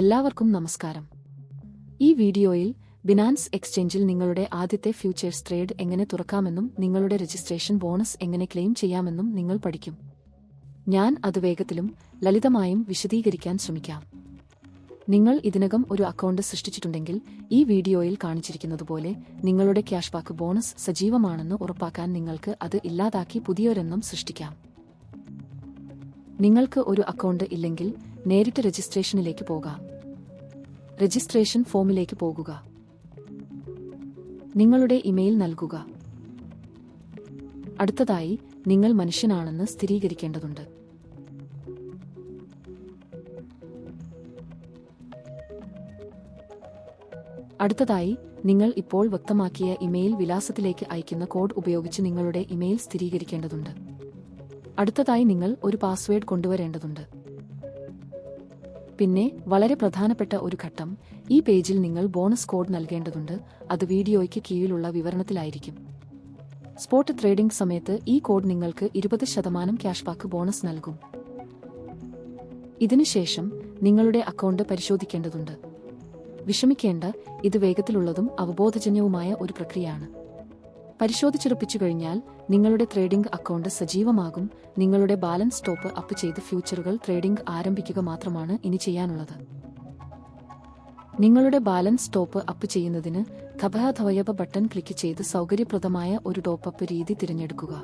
എല്ലാവർക്കും നമസ്കാരം. ഈ വീഡിയോയിൽ ബിനാൻസ് എക്സ്ചേഞ്ചിൽ നിങ്ങളുടെ ആദ്യത്തെ ഫ്യൂച്ചേഴ്സ് ട്രേഡ് എങ്ങനെ തുറക്കാമെന്നും നിങ്ങളുടെ രജിസ്ട്രേഷൻ ബോണസ് എങ്ങനെ ക്ലെയിം ചെയ്യാമെന്നും നിങ്ങൾ പഠിക്കും. ഞാൻ അത് വേഗത്തിലും ലളിതമായും വിശദീകരിക്കാൻ ശ്രമിക്കാം. നിങ്ങൾ ഇതിനകം ഒരു അക്കൗണ്ട് സൃഷ്ടിച്ചിട്ടുണ്ടെങ്കിൽ ഈ വീഡിയോയിൽ കാണിച്ചിരിക്കുന്നതുപോലെ നിങ്ങളുടെ ക്യാഷ് ബാക്ക് ബോണസ് സജീവമാണെന്ന് ഉറപ്പാക്കാൻ നിങ്ങൾക്ക് അത് ഇല്ലാതാക്കി പുതിയൊരെണ്ണം സൃഷ്ടിക്കാം. നിങ്ങൾക്ക് ഒരു അക്കൗണ്ട് ഇല്ലെങ്കിൽ നേരിട്ട് രജിസ്ട്രേഷനിലേക്ക് പോകാം. രജിസ്ട്രേഷൻ ഫോമിലേക്ക് പോകുക. നിങ്ങളുടെ ഇമെയിൽ നൽകുക. അടുത്തതായി നിങ്ങൾ മനുഷ്യനാണെന്ന് സ്ഥിരീകരിക്കേണ്ടതുണ്ട്. അടുത്തതായി നിങ്ങൾ ഇപ്പോൾ വ്യക്തമാക്കിയ ഇമെയിൽ വിലാസത്തിലേക്ക് അയക്കുന്ന കോഡ് ഉപയോഗിച്ച് നിങ്ങളുടെ ഇമെയിൽ സ്ഥിരീകരിക്കേണ്ടതുണ്ട്. അടുത്തതായി നിങ്ങൾ ഒരു പാസ്വേഡ് കൊണ്ടുവരേണ്ടതുണ്ട്. പിന്നെ വളരെ പ്രധാനപ്പെട്ട ഒരു ഘട്ടം. ഈ പേജിൽ നിങ്ങൾ ബോണസ് കോഡ് നൽകേണ്ടതുണ്ട്. അത് വീഡിയോയ്ക്ക് കീഴിലുള്ള വിവരണത്തിലായിരിക്കും. സ്പോട്ട് ട്രേഡിംഗ് സമയത്ത് ഈ കോഡ് നിങ്ങൾക്ക് ഇരുപത് ശതമാനം ക്യാഷ്ബാക്ക് ബോണസ് നൽകും. ഇതിനുശേഷം നിങ്ങളുടെ അക്കൗണ്ട് പരിശോധിക്കേണ്ടതുണ്ട്. വിഷമിക്കേണ്ട ഇത് വേഗത്തിലുള്ളതും അവബോധജന്യവുമായ ഒരു പ്രക്രിയയാണ്. പരിശോധിച്ചുറപ്പിച്ചു കഴിഞ്ഞാൽ നിങ്ങളുടെ ട്രേഡിംഗ് അക്കൗണ്ട് സജീവമാകും. നിങ്ങളുടെ ബാലൻസ് ടോപ്പ് അപ്പ് ചെയ്ത് ഫ്യൂച്ചറുകൾ ട്രേഡിംഗ് ആരംഭിക്കുക മാത്രമാണ് ഇനി ചെയ്യാനുള്ളത്. നിങ്ങളുടെ ബാലൻസ് ടോപ്പ് അപ്പ് ചെയ്യുന്നതിന് ധബഹധവയബ ബട്ടൺ ക്ലിക്ക് ചെയ്ത് സൗകര്യപ്രദമായ ഒരു ടോപ്പ് രീതി തിരഞ്ഞെടുക്കുക.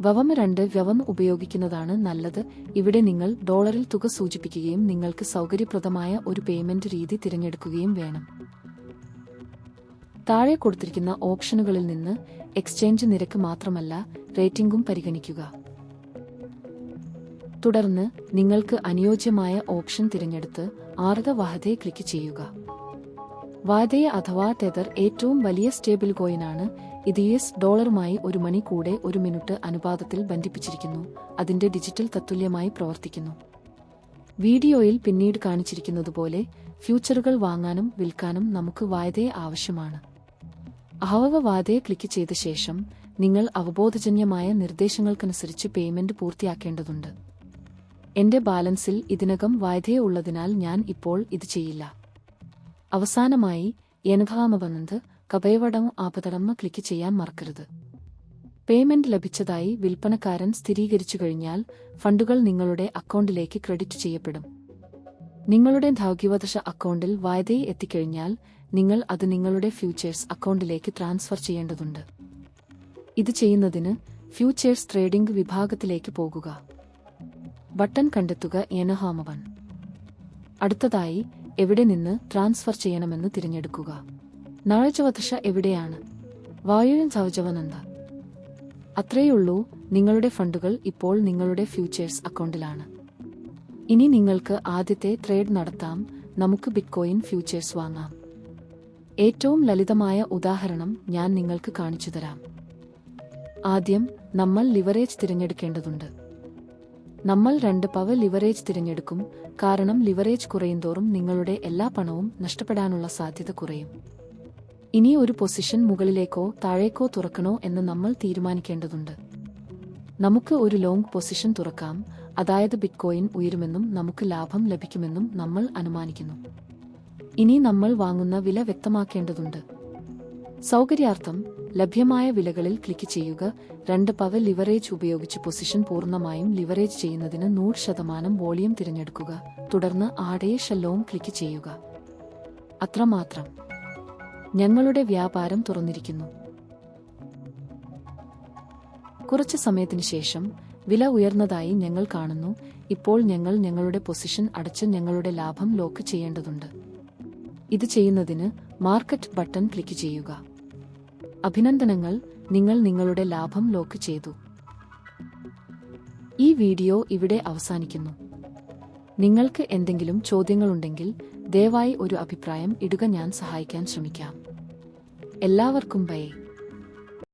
വവം രണ്ട് വ്യവം ഉപയോഗിക്കുന്നതാണ് നല്ലത്. ഇവിടെ നിങ്ങൾ ഡോളറിൽ തുക സൂചിപ്പിക്കുകയും നിങ്ങൾക്ക് സൗകര്യപ്രദമായ ഒരു പേയ്മെന്റ് രീതി തിരഞ്ഞെടുക്കുകയും വേണം. താഴെ കൊടുത്തിരിക്കുന്ന ഓപ്ഷനുകളിൽ നിന്ന് എക്സ്ചേഞ്ച് നിരക്ക് മാത്രമല്ല റേറ്റിംഗും പരിഗണിക്കുക. തുടർന്ന് നിങ്ങൾക്ക് അനുയോജ്യമായ ഓപ്ഷൻ തിരഞ്ഞെടുത്ത് ആർഗ വാഹതെ ക്ലിക്ക് ചെയ്യുക. വാദയ അഥവാ തെതർ ഏറ്റവും വലിയ സ്റ്റേബിൾ കോയിനാണ് ഇത് യു എസ് ഡോളറുമായി ഒരു മണി കൂടെ ഒരു മിനിറ്റ് അനുപാതത്തിൽ ബന്ധിപ്പിച്ചിരിക്കുന്നു. അതിന്റെ ഡിജിറ്റൽ തത്തുല്യമായി പ്രവർത്തിക്കുന്നു. വീഡിയോയിൽ പിന്നീട് കാണിച്ചിരിക്കുന്നതുപോലെ ഫ്യൂച്ചറുകൾ വാങ്ങാനും വിൽക്കാനും നമുക്ക് വായതയെ ആവശ്യമാണ്. അഹവ വാദയെ ക്ലിക്ക് ചെയ്ത ശേഷം നിങ്ങൾ അവബോധജന്യമായ നിർദ്ദേശങ്ങൾക്കനുസരിച്ച് പേയ്മെന്റ് പൂർത്തിയാക്കേണ്ടതുണ്ട്. എന്റെ ബാലൻസിൽ ഇതിനകം വായ്തയെ ഉള്ളതിനാൽ ഞാൻ ഇപ്പോൾ ഇത് ചെയ്യില്ല. അവസാനമായി എനഭാമവനന്ത് കപയവടം ആപതടമ്മ ക്ലിക്ക് ചെയ്യാൻ മറക്കരുത്. പേയ്മെന്റ് ലഭിച്ചതായി വിൽപ്പനക്കാരൻ സ്ഥിരീകരിച്ചു കഴിഞ്ഞാൽ ഫണ്ടുകൾ നിങ്ങളുടെ അക്കൗണ്ടിലേക്ക് ക്രെഡിറ്റ് ചെയ്യപ്പെടും. നിങ്ങളുടെ ഭാഗ്യവദശ അക്കൗണ്ടിൽ വായ്തയെ എത്തിക്കഴിഞ്ഞാൽ നിങ്ങൾ അത് നിങ്ങളുടെ ഫ്യൂച്ചേഴ്സ് അക്കൗണ്ടിലേക്ക് ട്രാൻസ്ഫർ ചെയ്യേണ്ടതുണ്ട്. ഇത് ചെയ്യുന്നതിന് ഫ്യൂച്ചേഴ്സ് ട്രേഡിംഗ് വിഭാഗത്തിലേക്ക് പോകുക. ബട്ടൺ കണ്ടെത്തുക എനഹാമവൻ. അടുത്തതായി എവിടെ നിന്ന് ട്രാൻസ്ഫർ ചെയ്യണമെന്ന് തിരഞ്ഞെടുക്കുക. നഴജവദശ എവിടെയാണ്? വായുവിൻ സൗജവനന്ദ അത്രയുള്ളൂ നിങ്ങളുടെ ഫണ്ടുകൾ ഇപ്പോൾ നിങ്ങളുടെ ഫ്യൂച്ചേഴ്സ് അക്കൗണ്ടിലാണ്. ഇനി നിങ്ങൾക്ക് ആദ്യത്തെ ട്രേഡ് നടത്താം. നമുക്ക് ബിറ്റ്കോയിൻ ഫ്യൂച്ചേഴ്സ് വാങ്ങാം. ഏറ്റവും ലളിതമായ ഉദാഹരണം ഞാൻ നിങ്ങൾക്ക് കാണിച്ചു തരാം. ആദ്യം നമ്മൾ ലിവറേജ് തിരഞ്ഞെടുക്കേണ്ടതുണ്ട്. നമ്മൾ രണ്ട് പവ ലിവറേജ് തിരഞ്ഞെടുക്കും കാരണം ലിവറേജ് കുറയുന്തോറും നിങ്ങളുടെ എല്ലാ പണവും നഷ്ടപ്പെടാനുള്ള സാധ്യത കുറയും. ഇനി ഒരു പൊസിഷൻ മുകളിലേക്കോ താഴേക്കോ തുറക്കണോ എന്ന് നമ്മൾ തീരുമാനിക്കേണ്ടതുണ്ട്. നമുക്ക് ഒരു ലോങ് പൊസിഷൻ തുറക്കാം അതായത് ബിറ്റ്കോയിൻ ഉയരുമെന്നും നമുക്ക് ലാഭം ലഭിക്കുമെന്നും നമ്മൾ അനുമാനിക്കുന്നു. ഇനി നമ്മൾ വാങ്ങുന്ന വില വ്യക്തമാക്കേണ്ടതുണ്ട്. സൗകര്യാർത്ഥം ലഭ്യമായ വിലകളിൽ ക്ലിക്ക് ചെയ്യുക രണ്ട് പവ ലിവറേജ് ഉപയോഗിച്ച് പൊസിഷൻ പൂർണമായും ലിവറേജ് ചെയ്യുന്നതിന് നൂറ് ശതമാനം വോളിയം തിരഞ്ഞെടുക്കുക തുടർന്ന് ആടയെ ഷെല്ലോം ക്ലിക്ക് ചെയ്യുക. അത്രമാത്രം. ഞങ്ങളുടെ വ്യാപാരം തുറന്നിരിക്കുന്നു. കുറച്ച് സമയത്തിന് ശേഷം വില ഉയർന്നതായി ഞങ്ങൾ കാണുന്നു. ഇപ്പോൾ ഞങ്ങൾ ഞങ്ങളുടെ പൊസിഷൻ അടച്ച് ഞങ്ങളുടെ ലാഭം ലോക്ക് ചെയ്യേണ്ടതുണ്ട്. ഇത് ചെയ്യുന്നതിന് മാർക്കറ്റ് ബട്ടൺ ക്ലിക്ക് ചെയ്യുക. അഭിനന്ദനങ്ങൾ നിങ്ങൾ നിങ്ങളുടെ ലാഭം ലോക്ക് ചെയ്തു. ഈ വീഡിയോ ഇവിടെ അവസാനിക്കുന്നു. നിങ്ങൾക്ക് എന്തെങ്കിലും ചോദ്യങ്ങളുണ്ടെങ്കിൽ ദയവായി ഒരു അഭിപ്രായം ഇടുക ഞാൻ സഹായിക്കാൻ ശ്രമിക്കാം. എല്ലാവർക്കും ബൈ.